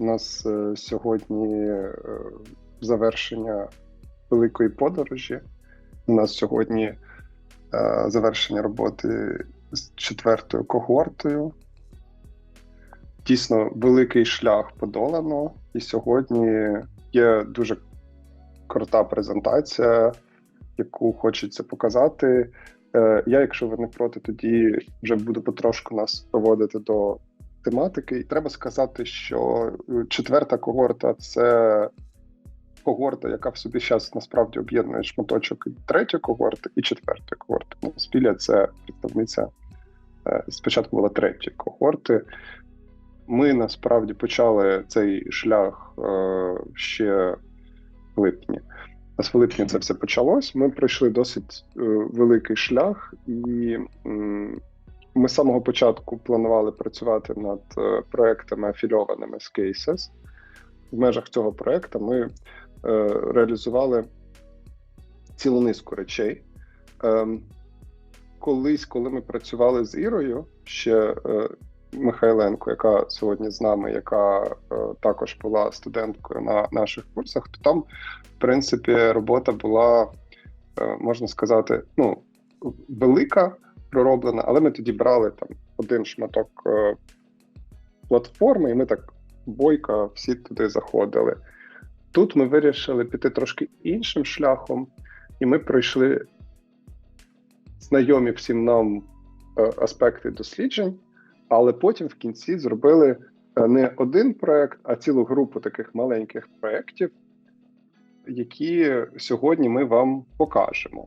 У нас е, сьогодні е, завершення великої подорожі. У нас сьогодні е, завершення роботи з четвертою когортою. Дійсно, великий шлях подолано, і сьогодні є дуже крута презентація, яку хочеться показати. Я, якщо ви не проти, тоді вже буду потрошку нас проводити до тематики. І треба сказати, що е, четверта когорта це когорта, яка в собі зараз насправді об'єднує шматочок і третьої когорти, і четвертої когорти. Ну, Спіля це представниця е, спочатку була третьої когорти. Ми насправді почали цей шлях е, ще в липні. У нас в липні це все почалось. Ми пройшли досить великий шлях, і ми з самого початку планували працювати над е, проектами афільованими з Cases. В межах цього проекту ми е, реалізували цілу низку речей. Ем, колись, коли ми працювали з Ірою, ще е, Михайленко, яка сьогодні з нами, яка також була студенткою на наших курсах, то там, в принципі, робота була, можна сказати, ну, велика, пророблена, але ми тоді брали там один шматок е, платформи, і ми так бойко всі туди заходили. Тут ми вирішили піти трошки іншим шляхом, і ми пройшли знайомі всім нам е, аспекти досліджень, але потім в кінці зробили е, не один проект, а цілу групу таких маленьких проєктів, які сьогодні ми вам покажемо.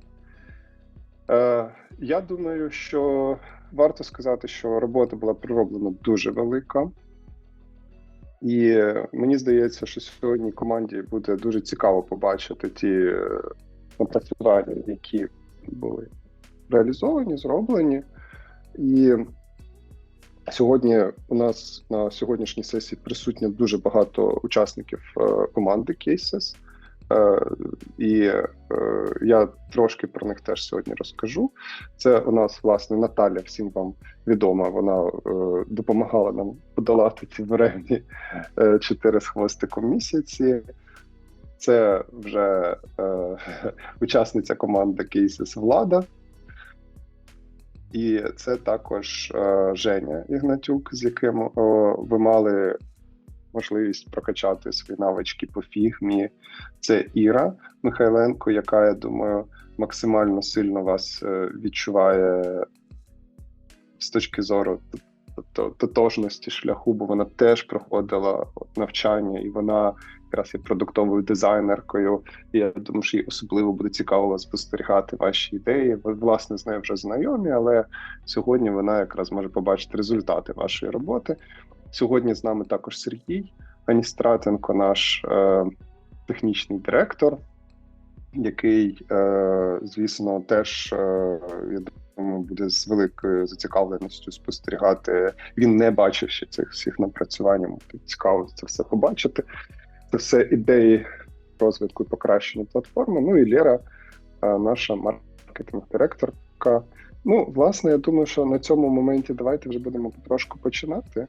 Е, Я думаю, що варто сказати, що робота була пророблена дуже велика. І мені здається, що сьогодні команді буде дуже цікаво побачити ті е, напрацювання, які були реалізовані, зроблені. І сьогодні у нас на сьогоднішній сесії присутньо дуже багато учасників е, команди Cases. Е, І е, я трошки про них теж сьогодні розкажу. Це у нас власне Наталя, всім вам відома. Вона е, допомагала нам подолати ці е, чотири з хвостиком місяці. Це вже е, учасниця команди Cases Влада. І це також е, Женя Ігнатюк, з яким е, ви мали можливість прокачати свої навички по фігмі. Це Іра Михайленко, яка, я думаю, максимально сильно вас е, відчуває з точки зору тотожності шляху, бо вона теж проходила навчання, і вона якраз є продуктовою дизайнеркою. І я думаю, що їй особливо буде цікаво спостерігати ваші ідеї. Ви власне з нею вже знайомі, але сьогодні вона якраз може побачити результати вашої роботи. Сьогодні з нами також Сергій Аністратенко, наш е, технічний директор, який, е, звісно, теж е, я думаю, буде з великою зацікавленістю спостерігати. Він не бачив ще цих всіх напрацювань. йому Цікаво це все побачити. Це все ідеї розвитку і покращення платформи. Ну і Лера, е, наша маркетинг-директорка. Ну, власне, я думаю, що на цьому моменті давайте вже будемо потрошку починати.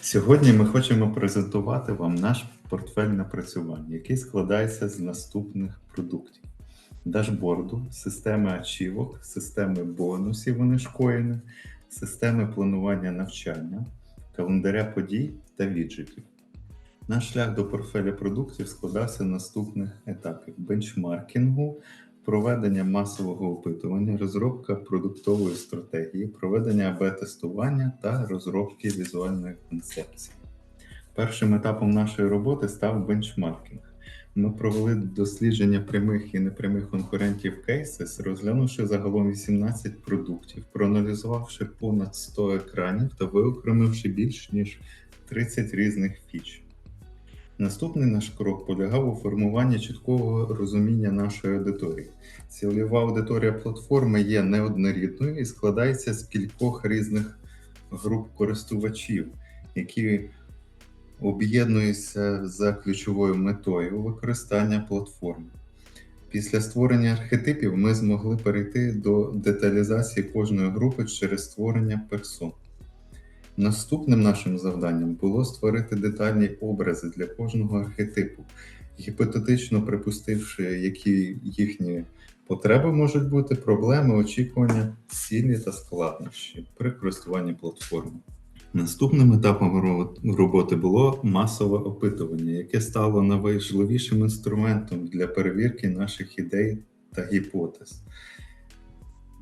Сьогодні ми хочемо презентувати вам наш портфель напрацювань, який складається з наступних продуктів: дашборду, системи ачівок, системи бонусів вони шкоїни, системи планування навчання, календаря подій та віджитів. Наш шлях до портфеля продуктів складався наступних етапів: бенчмаркінгу, проведення масового опитування, розробка продуктової стратегії, проведення АБ-тестування та розробки візуальної концепції. Першим етапом нашої роботи став бенчмаркінг. Ми провели дослідження прямих і непрямих конкурентів Cases, розглянувши загалом 18 продуктів, проаналізувавши понад 100 екранів та виокремивши більш ніж 30 різних фіч. Наступний наш крок полягав у формуванні чіткого розуміння нашої аудиторії. Цільова аудиторія платформи є неоднорідною і складається з кількох різних груп користувачів, які об'єднуються за ключовою метою використання платформи. Після створення архетипів ми змогли перейти до деталізації кожної групи через створення персон. Наступним нашим завданням було створити детальні образи для кожного архетипу, гіпотетично припустивши, які їхні потреби можуть бути, проблеми, очікування, цілі та складнощі при користуванні платформою. Наступним етапом роботи було масове опитування, яке стало найважливішим інструментом для перевірки наших ідей та гіпотез.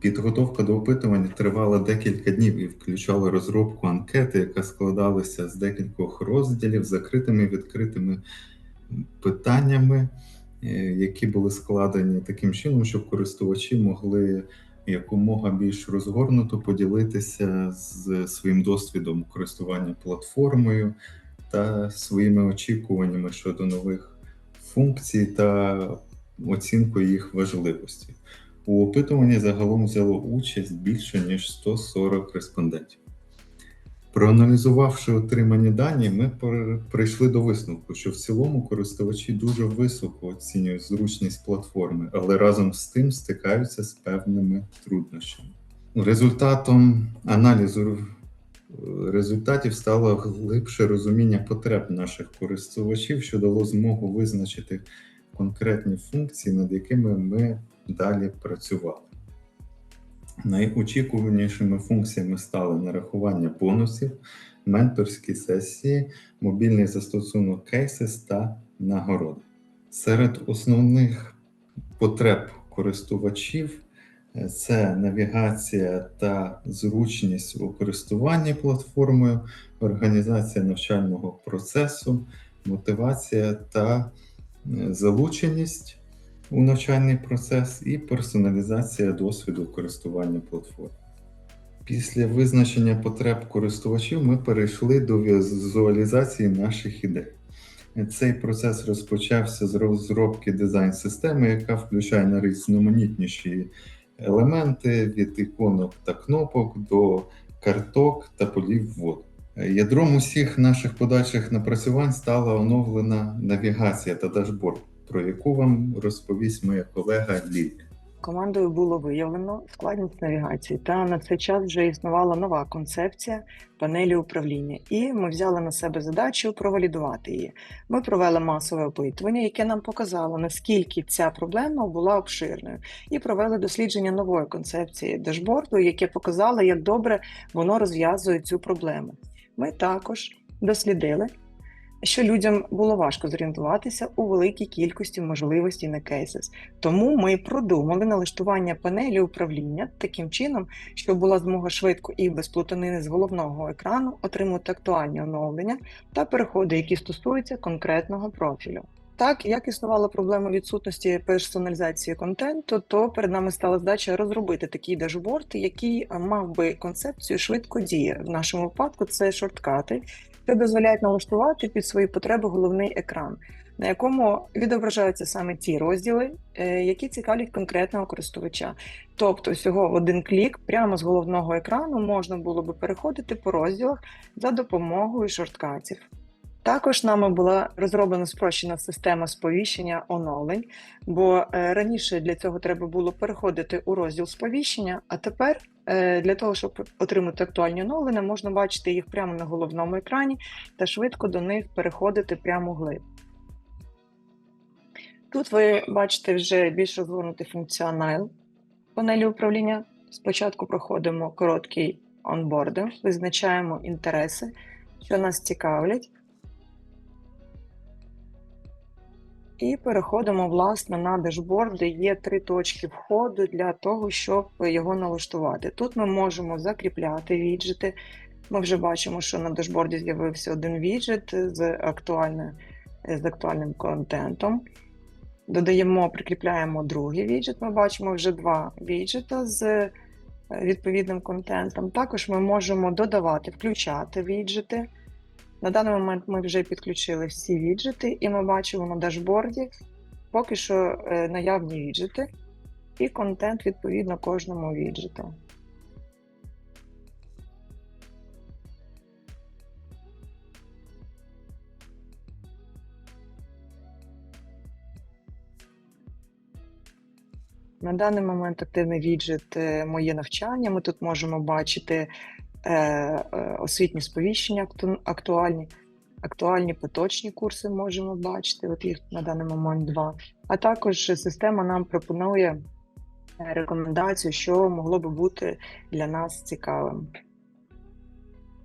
Підготовка до опитування тривала декілька днів і включала розробку анкети, яка складалася з декількох розділів з закритими і відкритими питаннями, е, які були складені таким чином, щоб користувачі могли якомога більш розгорнуто поділитися з своїм досвідом користування платформою та своїми очікуваннями щодо нових функцій та оцінкою їх важливості. У опитуванні загалом взяло участь більше ніж 140 респондентів. Проаналізувавши отримані дані, ми прийшли до висновку, що в цілому користувачі дуже високо оцінюють зручність платформи, але разом з тим стикаються з певними труднощами. Результатом аналізу е, результатів стало глибше розуміння потреб наших користувачів, що дало змогу визначити конкретні функції, над якими ми далі працювали. Найочікуванішими функціями стали нарахування бонусів, менторські сесії, мобільний застосунок Cases та нагороди. Серед основних потреб користувачів е, це навігація та зручність у користуванні платформою, організація навчального процесу, мотивація та е, залученість у навчальний процес і персоналізація досвіду користування платформ. Після визначення потреб користувачів ми перейшли до візуалізації наших ідей. Цей процес розпочався з розробки дизайн-системи, яка включає найрізноманітніші елементи від іконок та кнопок до карток та полів вводу. Ядром усіх наших подальших напрацювань стала оновлена навігація та дашборд, про яку вам розповість моя колега Лілія. Командою було виявлено складність навігації, та на цей час вже існувала нова концепція панелі управління, і ми взяли на себе задачу провалідувати її. Ми провели масове опитування, яке нам показало, наскільки ця проблема була обширною, і провели дослідження нової концепції дашборду, яке показало, як добре воно розв'язує цю проблему. Ми також дослідили. Що людям було важко зорієнтуватися у великій кількості можливостей на кейсес. Тому ми продумали налаштування панелі управління таким чином, щоб була змога швидко і без плутанини з головного екрану отримати актуальні оновлення та переходи, які стосуються конкретного профілю. Так, як існувала проблема відсутності персоналізації контенту, то перед нами стала задача розробити такий дашборд, який мав би концепцію швидко діє. В нашому випадку це шорткати, що дозволяють налаштувати під свої потреби головний екран, на якому відображаються саме ті розділи, е, які цікавлять конкретного користувача. Тобто, всього в один клік прямо з головного екрану можна було би переходити по розділах за допомогою шорткатів. Також нами була розроблена спрощена система сповіщення оновлень, бо е, раніше для цього треба було переходити у розділ сповіщення, а тепер е, для того, щоб отримати актуальні оновлення, можна бачити їх прямо на головному екрані та швидко до них переходити прямо вглиб. Тут ви бачите вже більш розгорнутий функціонал панелі управління. Спочатку проходимо короткий онбординг, визначаємо інтереси, що нас цікавлять. І переходимо власне на дашборд, де є три точки входу для того, щоб його налаштувати. Тут ми можемо закріпляти віджити. Ми вже бачимо, що на дашборді з'явився один віджит з, актуальним, з актуальним контентом. Додаємо, прикріпляємо другий віджит. Ми бачимо вже два віджита з е, відповідним контентом. Також ми можемо додавати, включати віджити. На даний момент ми вже підключили всі віджити, і ми бачимо на дашборді поки що е, наявні віджити і контент відповідно кожному віджиту. На даний момент активний віджит е, моє навчання. Ми тут можемо бачити освітні сповіщення актуальні, актуальні поточні курси можемо бачити. От їх на даний момент два. А також система нам пропонує е, рекомендацію, що могло би бути для нас цікавим.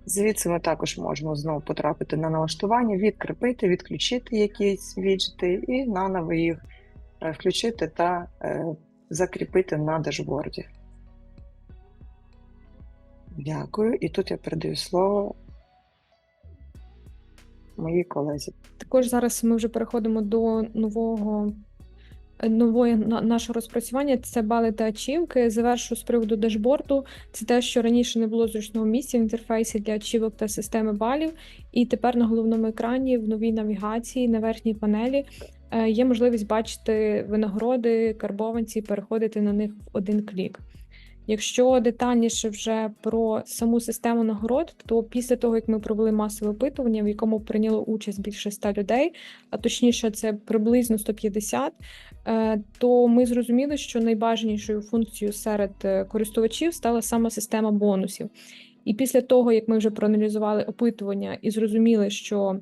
Звідси ми також можемо знову потрапити на налаштування, відкріпити, відключити якісь віджити і наново їх е, включити та е, закріпити на дашборді. Дякую. І тут я передаю слово моїй колезі. Також зараз ми вже переходимо до нового е, нової на- нашого розпрацювання. Це бали та ачівки. Завершу з приводу дашборду. Це те, що раніше не було зручного місця в інтерфейсі для ачівок та системи балів. І тепер на головному екрані в новій навігації на верхній панелі е, є можливість бачити винагороди, карбованці, переходити на них в один клік. Якщо детальніше вже про саму систему нагород, то після того, як ми провели масове опитування, в якому прийняло участь більше 100 людей, а точніше, це приблизно 150, е, то ми зрозуміли, що найбажанішою функцією серед е, користувачів стала саме система бонусів. І після того, як ми вже проаналізували опитування і зрозуміли, що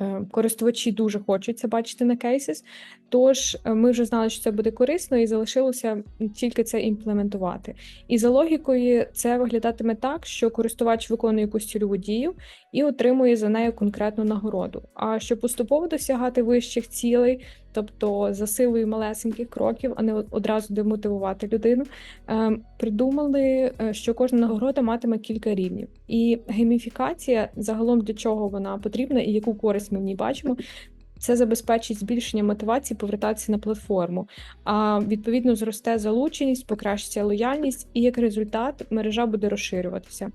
е, користувачі дуже хочуть це бачити на кейсис, Тож е, ми вже знали, що це буде корисно, і залишилося тільки це імплементувати. І за логікою, це виглядатиме так, що користувач виконує якусь цільову дію і отримує за нею конкретну нагороду. А щоб поступово досягати вищих цілей, тобто за силою малесеньких кроків, а не одразу демотивувати людину, е, придумали, е, що кожна нагорода матиме кілька рівнів. І гейміфікація загалом для чого вона потрібна і яку користь ми в ній бачимо. Це забезпечить збільшення мотивації повертатися на платформу. А відповідно зросте залученість, покращиться лояльність, і як результат мережа буде розширюватися.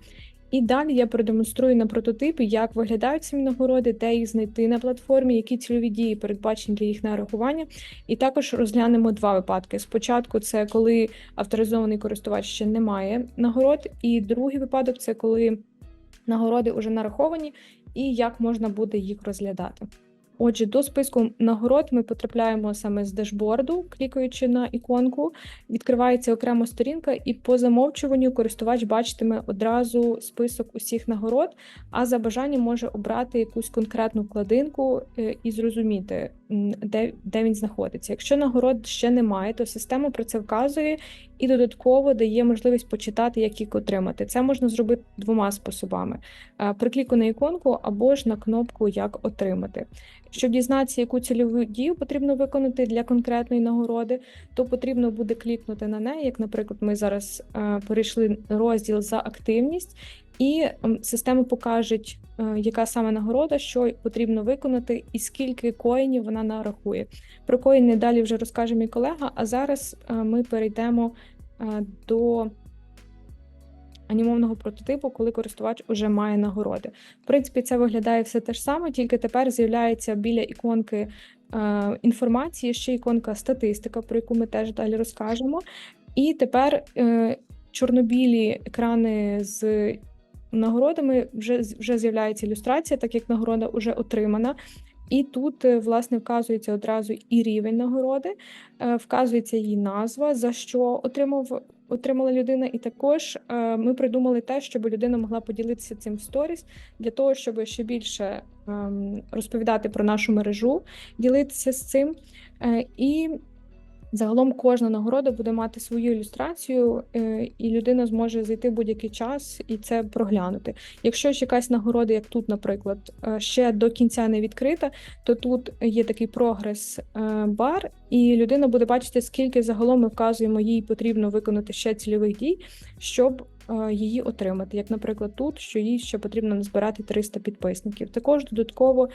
І далі я продемонструю на прототипі, як виглядають самі нагороди, де їх знайти на платформі, які цільові дії передбачені для їх нарахування. І також розглянемо два випадки. Спочатку це коли авторизований користувач ще не має нагород, і другий випадок це коли нагороди вже нараховані, і як можна буде їх розглядати. Отже, до списку нагород ми потрапляємо саме з дашборду, клікаючи на іконку, відкривається окрема сторінка, і по замовчуванню користувач бачитиме одразу список усіх нагород, а за бажанням може обрати якусь конкретну вкладинку е, і зрозуміти, де, де він знаходиться. Якщо нагород ще немає, то система про це вказує і додатково дає можливість почитати, як їх отримати. Це можна зробити двома способами: прикліку при кліку на іконку або ж на кнопку Як отримати. Щоб дізнатися, яку цільову дію потрібно виконати для конкретної нагороди, то потрібно буде клікнути на неї. Як, наприклад, ми зараз е, перейшли розділ за активність, і система покаже, е, яка саме нагорода, що потрібно виконати, і скільки коїнів вона нарахує. Про коїни далі вже розкаже мій колега. А зараз е, ми перейдемо е, до анімовного прототипу, коли користувач уже має нагороди. В принципі, це виглядає все те ж саме, тільки тепер з'являється біля іконки інформації ще іконка статистика, про яку ми теж далі розкажемо. І тепер чорнобілі екрани з нагородами вже, вже з'являється ілюстрація, так як нагорода вже отримана. І тут, е, власне, вказується одразу і рівень нагороди, е, вказується її назва, за що отримав отримала людина, і також е, ми придумали те, щоб людина могла поділитися цим в сторіс для того, щоб ще більше ем, розповідати про нашу мережу, ділитися з цим. І загалом кожна нагорода буде мати свою ілюстрацію, е, і людина зможе зайти будь-який час і це проглянути. Якщо ж якась нагорода, як тут, наприклад, е, ще до кінця не відкрита, то тут є такий прогрес е, і людина буде бачити, скільки загалом ми вказуємо, їй потрібно виконати ще цільових дій, щоб її отримати. Як, наприклад, тут, що їй ще потрібно назбирати 300 підписників. Також додатково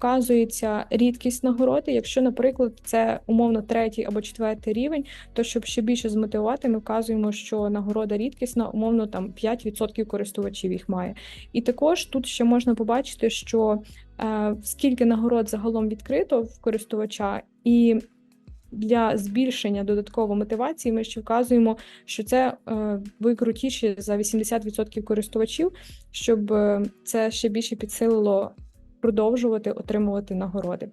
вказується рідкість нагороди. Якщо, наприклад, це умовно третій або четвертий рівень, то щоб ще більше змотивувати, ми вказуємо, що нагорода рідкісна, умовно там 5% користувачів їх має. І також тут ще можна побачити, що е, скільки нагород загалом відкрито в користувача, і для збільшення додаткової мотивації ми ще вказуємо, що це е, ви за 80% користувачів, щоб е, це ще більше підсилило продовжувати отримувати нагороди.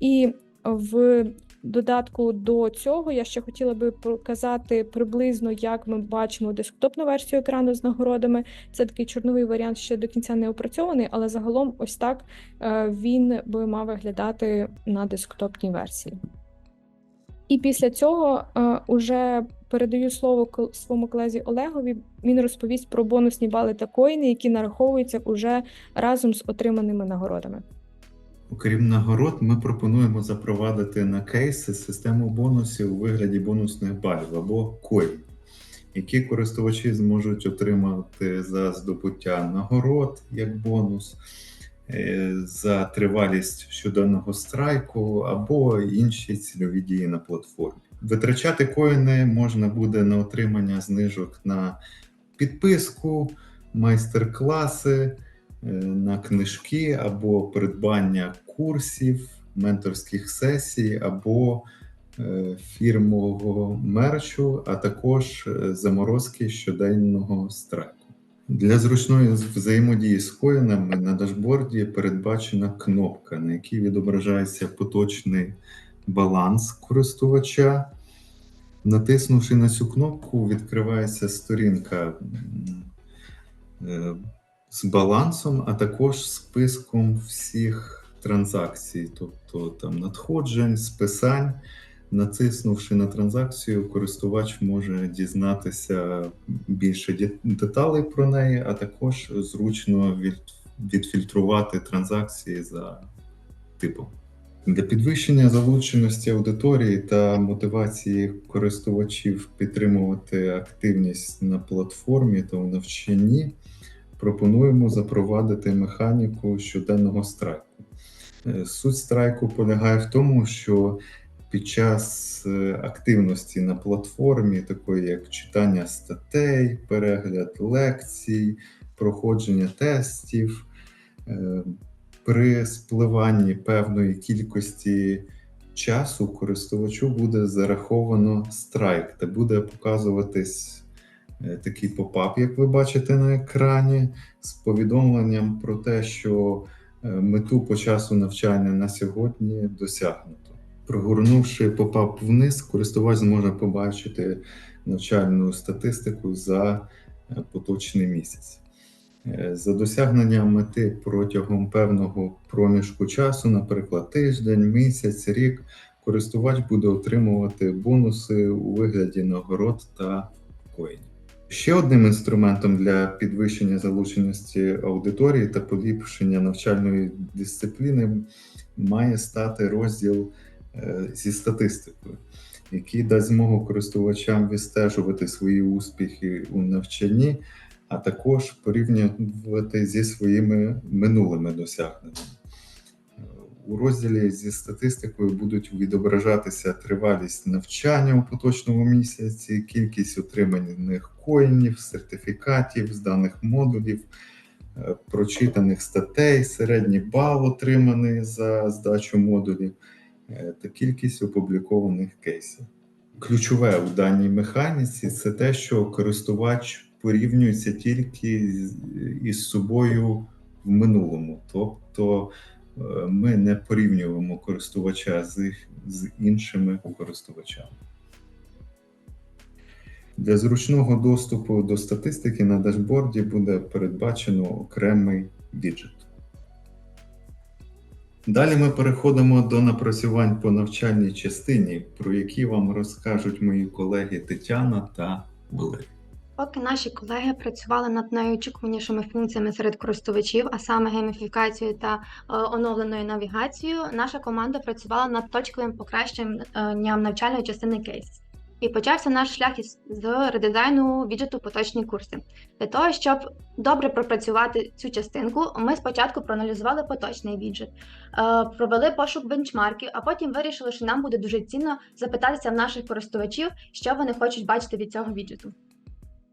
І в додатку до цього я ще хотіла би показати приблизно, як ми бачимо десктопну версію екрану з нагородами. Це такий чорновий варіант, ще до кінця не опрацьований, але загалом ось так е, він би мав виглядати на десктопній версії. І після цього е, уже передаю слово своєму колезі Олегові. Він розповість про бонусні бали та коїни, які нараховуються уже разом з отриманими нагородами. Окрім нагород, ми пропонуємо запровадити на кейси систему бонусів у вигляді бонусних балів або коїнів, які користувачі зможуть отримати за здобуття нагород як бонус, е, за тривалість щоденного страйку або інші цільові дії на платформі. Витрачати коїни можна буде на отримання знижок на підписку, майстер-класи, е, на книжки або придбання курсів, менторських сесій або е, фірмового мерчу, а також е, заморозки щоденного страйку. Для зручної взаємодії з коїнами на дашборді передбачена кнопка, на якій відображається поточний баланс користувача. Натиснувши на цю кнопку, відкривається сторінка е, з балансом, а також списком всіх транзакцій, тобто там надходжень, списань. Натиснувши на транзакцію, користувач може дізнатися більше деталей про неї, а також зручно від, відфільтрувати транзакції за типом. Для підвищення залученості аудиторії та мотивації користувачів підтримувати активність на платформі та у навчанні пропонуємо запровадити механіку щоденного страйку. Е, Суть страйку полягає в тому, що під час е, активності на платформі, такої як читання статей, перегляд лекцій, проходження тестів, е, при спливанні певної кількості часу користувачу буде зараховано страйк, та буде показуватись е, такий попап, як ви бачите на екрані, з повідомленням про те, що е, мету по часу навчання на сьогодні досягнуто. Прогорнувши попап вниз, користувач зможе побачити навчальну статистику за е, поточний місяць. Е, За досягнення мети протягом певного проміжку часу, наприклад, тиждень, місяць, рік, користувач буде отримувати бонуси у вигляді нагород та коїнів. Ще одним інструментом для підвищення залученості аудиторії та поліпшення навчальної дисципліни має стати розділ е, зі статистикою, який дасть змогу користувачам відстежувати свої успіхи у навчанні, а також порівнювати зі своїми минулими досягненнями. У розділі зі статистикою будуть відображатися тривалість навчання у поточному місяці, кількість отриманих коїнів, сертифікатів, зданих модулів, е, прочитаних статей, середній бал отриманий за здачу модулів е, та кількість опублікованих кейсів. Ключове у даній механіці це те, що користувач порівнюється тільки із собою в минулому. Тобто е, ми не порівнюємо користувача з, з іншими користувачами. Для зручного доступу до статистики на дашборді буде передбачено окремий віджит. Далі ми переходимо до напрацювань по навчальній частині, про які вам розкажуть мої колеги Тетяна та Валерій. Поки наші колеги працювали над найочікуванішими функціями серед користувачів, а саме гейміфікацією та е, оновленою навігацією, наша команда працювала над точковим покращенням навчальної частини кейс. І почався наш шлях із з редизайну віджиту поточні курси. Для того, щоб добре пропрацювати цю частинку, ми спочатку проаналізували поточний віджит, е, провели пошук бенчмарків, а потім вирішили, що нам буде дуже цінно запитатися в наших користувачів, що вони хочуть бачити від цього віджиту.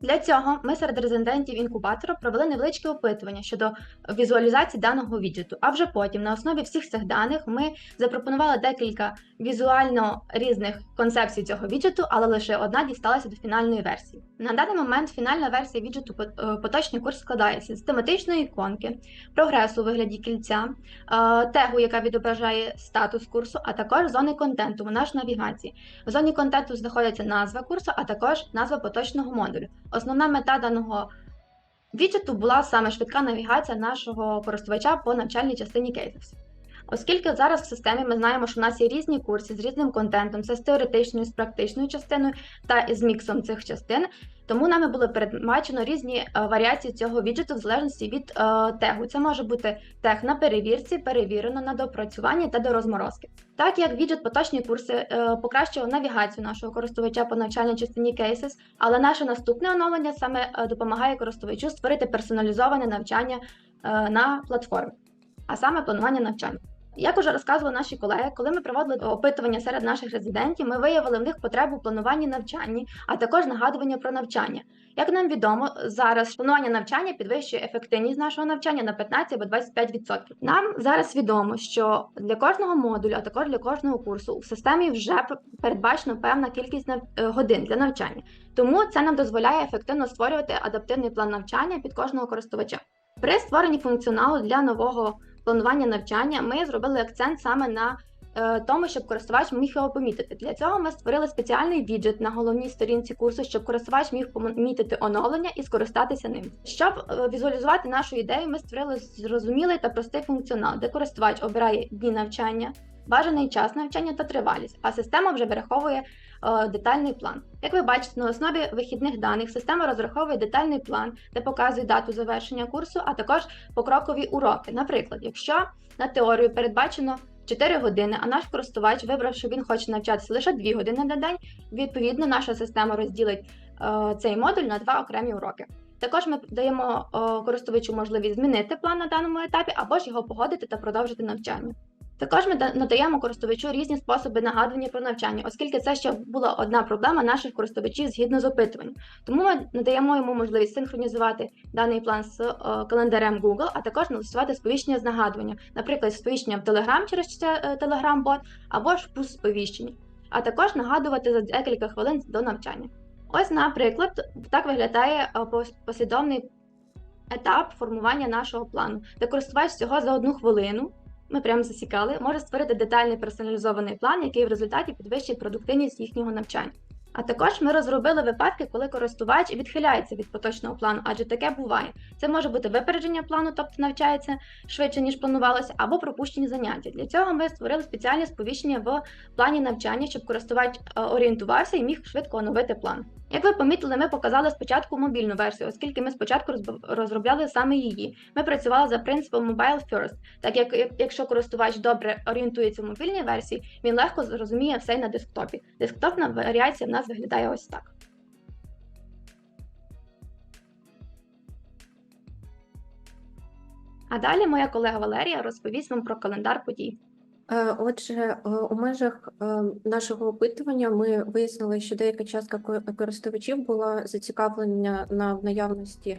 Для цього ми серед резидентів інкубатора провели невеличке опитування щодо візуалізації даного віджиту. А вже потім, на основі всіх цих даних, ми запропонували декілька візуально різних концепцій цього віджиту, але лише одна дісталася до фінальної версії. На даний момент фінальна версія віджиту «По- е, поточний курс складається з тематичної іконки, прогресу у вигляді кільця, е, тегу, яка відображає статус курсу, а також зони контенту, вона ж навігації. В зоні контенту знаходиться назва курсу, а також назва поточного модулю. Основна мета даного віджиту була саме швидка навігація нашого користувача по навчальній частині кейсів. Оскільки зараз в системі ми знаємо, що в нас є різні курси з різним контентом, це з теоретичною, з практичною частиною та з міксом цих частин, тому нами було передбачено різні е, варіації цього віджиту в залежності від е, тегу. Це може бути тег на перевірці, перевірено на допрацюванні та до розморозки. Так як віджит поточні курси е, покращив навігацію нашого користувача по навчальній частині Cases, але наше наступне оновлення саме допомагає користувачу створити персоналізоване навчання на платформі, а саме планування навчання. Як уже розказували наші колеги, коли ми проводили опитування серед наших резидентів, ми виявили в них потребу в плануванні навчання, а також нагадування про навчання. Як нам відомо, зараз планування навчання підвищує ефективність нашого навчання на 15 або 25%. Нам зараз відомо, що для кожного модулю, а також для кожного курсу в системі вже п- передбачено певна кількість е, годин для навчання. Тому це нам дозволяє ефективно створювати адаптивний план навчання під кожного користувача. При створенні функціоналу для нового планування навчання ми зробили акцент саме на е, тому, щоб користувач міг його помітити. Для цього ми створили спеціальний віджит на головній сторінці курсу, щоб користувач міг помітити оновлення і скористатися ним. Щоб е, візуалізувати нашу ідею, ми створили зрозумілий та простий функціонал, де користувач обирає дні навчання, бажаний час навчання та тривалість, а система вже вираховує е, детальний план. Як ви бачите, на основі вихідних даних система розраховує детальний план, де показує дату завершення курсу, а також покрокові уроки. Наприклад, якщо на теорію передбачено 4 години, а наш користувач вибрав, що він хоче навчатися лише 2 години на день, відповідно, наша система розділить е, цей модуль на два окремі уроки. Також ми даємо е, користувачу можливість змінити план на даному етапі або ж його погодити та продовжити навчання. Також ми надаємо користувачу різні способи нагадування про навчання, оскільки це ще була одна проблема наших користувачів згідно з опитуванням. Тому ми надаємо йому можливість синхронізувати даний план з е, календарем Google, а також налаштувати сповіщення з нагадування, наприклад, сповіщення в Telegram через е, Telegram-бот або ж пуш сповіщення, а також нагадувати за декілька хвилин до навчання. Ось, наприклад, так виглядає е, послідовний етап формування нашого плану, де користувач всього за одну хвилину. Ми прямо засікали, може створити детальний персоналізований план, який в результаті підвищить продуктивність їхнього навчання. А також ми розробили випадки, коли користувач відхиляється від поточного плану, адже таке буває. Це може бути випередження плану, тобто навчається швидше, ніж планувалося, або пропущені заняття. Для цього ми створили спеціальне сповіщення в плані навчання, щоб користувач е, орієнтувався і міг швидко оновити план. Як ви помітили, ми показали спочатку мобільну версію, оскільки ми спочатку розробляли саме її. Ми працювали за принципом Mobile First, так як- якщо користувач добре орієнтується в мобільній версії, він легко зрозуміє все на десктопі. Десктопна варіація в нас виглядає ось так. А далі моя колега Валерія розповість вам про календар подій. Е, Отже, е, у межах е, нашого опитування ми вияснили, що деяка частка ко- користувачів була зацікавлена на наявності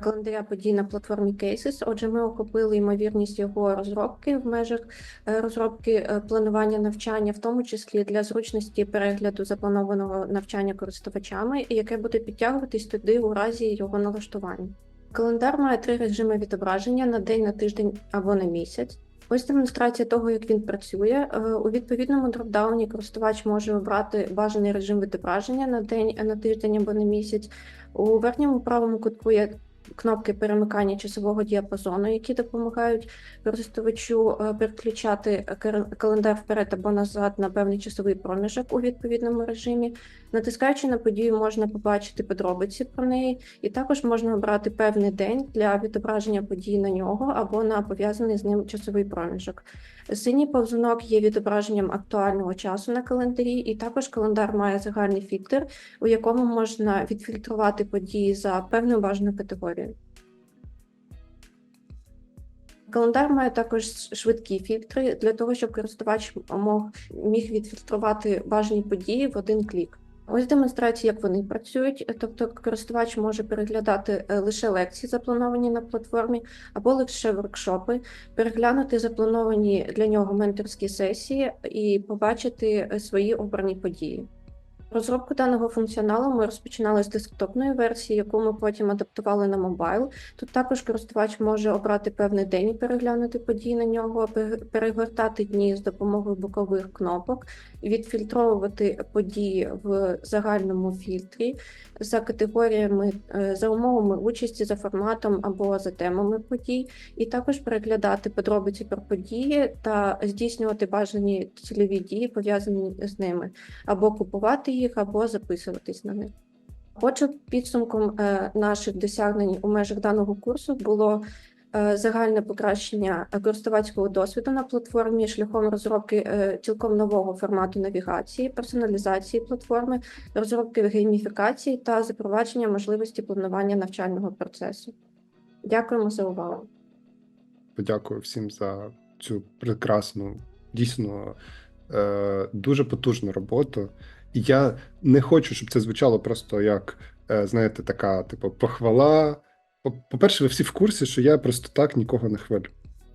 календаря подій на платформі Cases. Отже, ми охопили ймовірність його розробки в межах розробки планування навчання, в тому числі для зручності перегляду запланованого навчання користувачами, яке буде підтягуватись туди у разі його налаштування. Календар має три режими відображення на день, на тиждень або на місяць. Ось демонстрація того, як він працює. Е, У відповідному дропдауні користувач може обрати бажаний режим відображення на день, на тиждень або на місяць. У верхньому правому кутку є кнопки перемикання часового діапазону, які допомагають користувачу е, переключати календар вперед або назад на певний часовий проміжок у відповідному режимі. Натискаючи на подію, можна побачити подробиці про неї, і також можна обрати певний день для відображення подій на нього або на пов'язаний з ним часовий проміжок. Синій повзунок є відображенням актуального часу на календарі, і також календар має загальний фільтр, у якому можна відфільтрувати події за певною бажаною категорією. Календар має також швидкі фільтри для того, щоб користувач міг відфільтрувати бажані події в один клік. Ось демонстрація, як вони працюють. Тобто користувач може переглядати е, лише лекції, заплановані на платформі, або лише воркшопи, переглянути заплановані для нього менторські сесії і побачити е, свої обрані події. Розробку даного функціоналу ми розпочинали з десктопної версії, яку ми потім адаптували на мобайл. Тут також користувач може обрати певний день і переглянути події на нього, перегортати дні з допомогою бокових кнопок, відфільтровувати події в загальному фільтрі за категоріями, е, за умовами участі, за форматом або за темами подій, і також переглядати подробиці про події та здійснювати бажані цільові дії, пов'язані з ними, або купувати їх, або записуватись на них. Отже, підсумком е, наших досягнень у межах даного курсу було е, загальне покращення користувацького досвіду на платформі шляхом розробки е, цілком нового формату навігації, персоналізації платформи, розробки гейміфікації та запровадження можливості планування навчального процесу. Дякуємо за увагу. Подякую всім за цю прекрасну, дійсно дуже потужну роботу. Я не хочу, щоб це звучало просто як, е, знаєте, така, типу, похвала. По- По-перше, ви всі в курсі, що я просто так нікого не хвалю.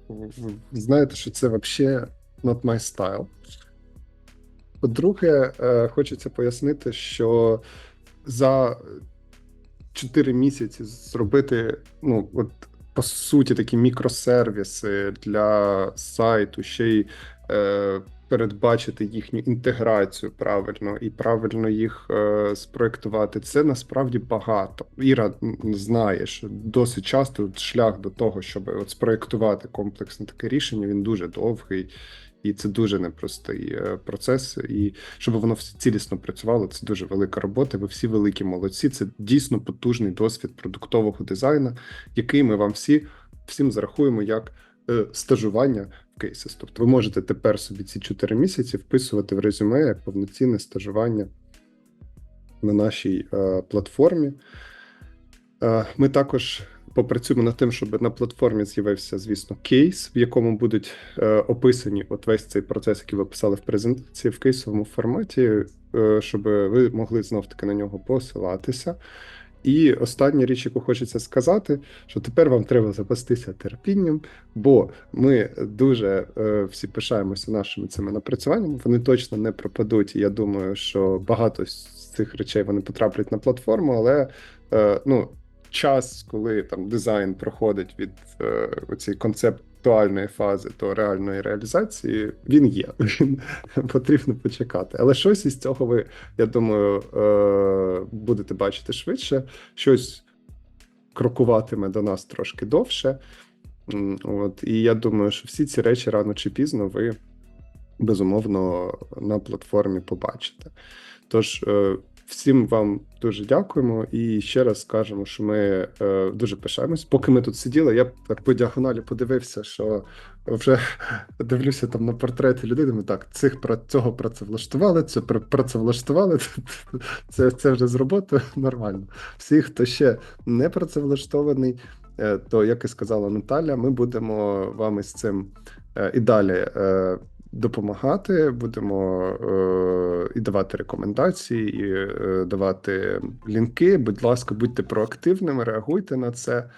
Ви знаєте, що це взагалі not my style. По-друге, е, хочеться пояснити, що за 4 місяці зробити, ну, от по суті, такі мікросервіси для сайту, ще й е, передбачити їхню інтеграцію правильно і правильно їх е, спроектувати. Це насправді багато. Іра що досить часто шлях до того, щоб от спроектувати комплексне таке рішення, він дуже довгий. І це дуже непростий е, процес. І щоб воно все цілісно працювало, це дуже велика робота. Ви всі великі молодці. Це дійсно потужний досвід продуктового дизайну, який ми вам всі всім зарахуємо як е, стажування в кейсис. Тобто ви можете тепер собі ці 4 місяці вписувати в резюме як повноцінне стажування на нашій е, платформі. Е, ми також попрацюємо над тим, щоб на платформі з'явився, звісно, кейс, в якому будуть е, описані от весь цей процес, який ви писали в презентації, в кейсовому форматі, е, щоб ви могли знов таки на нього посилатися. І остання річ, яку хочеться сказати, що тепер вам треба запастися терпінням, бо ми дуже е, всі пишаємося нашими цими напрацюваннями. Вони точно не пропадуть. Я думаю, що багато з цих речей вони потраплять на платформу, але е, ну, час, коли там дизайн проходить від е, цієї концептуальної фази до реальної реалізації, він є. Він потрібно почекати. Але щось із цього ви, я думаю, е, будете бачити швидше, щось крокуватиме до нас трошки довше. От, і я думаю, що всі ці речі рано чи пізно ви безумовно на платформі побачите. Тож, е, всім вам дуже дякуємо і ще раз скажемо, що ми е, дуже пишаємось. Поки ми тут сиділи, я так по діагоналі подивився, що вже дивлюся там на портрети людей. Думаю, так, цих цього працевлаштували, це пра- працевлаштували. Це, це вже з роботи нормально. Всі, хто ще не працевлаштований, е, то як і сказала Наталя, ми будемо вам із цим е, і далі. Допомагати, будемо е, і давати рекомендації, і е, давати лінки. Будь ласка, будьте проактивними, реагуйте на це,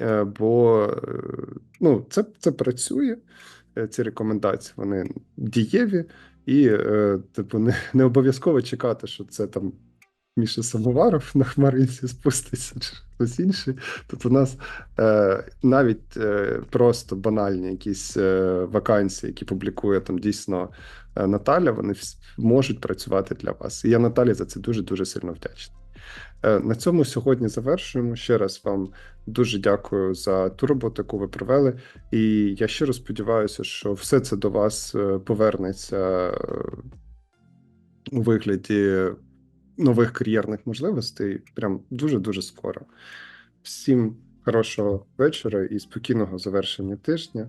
е, бо е, ну, це, це працює. Е, Ці рекомендації вони дієві, і е, типу, не, не обов'язково чекати, що це там Міша Самоваров на хмаринці спуститься, чи хтось інший. Тут у нас е, навіть е, просто банальні якісь е, вакансії, які публікує там дійсно е, Наталя, вони можуть працювати для вас. І я Наталі за це дуже дуже сильно вдячний. Е, на цьому сьогодні завершуємо. Ще раз вам дуже дякую за ту роботу, яку ви провели. І я щиро сподіваюся, що все це до вас е, повернеться е, у вигляді нових кар'єрних можливостей прям дуже-дуже скоро. Всім хорошого вечора і спокійного завершення тижня.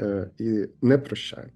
Е, І не прощаємо.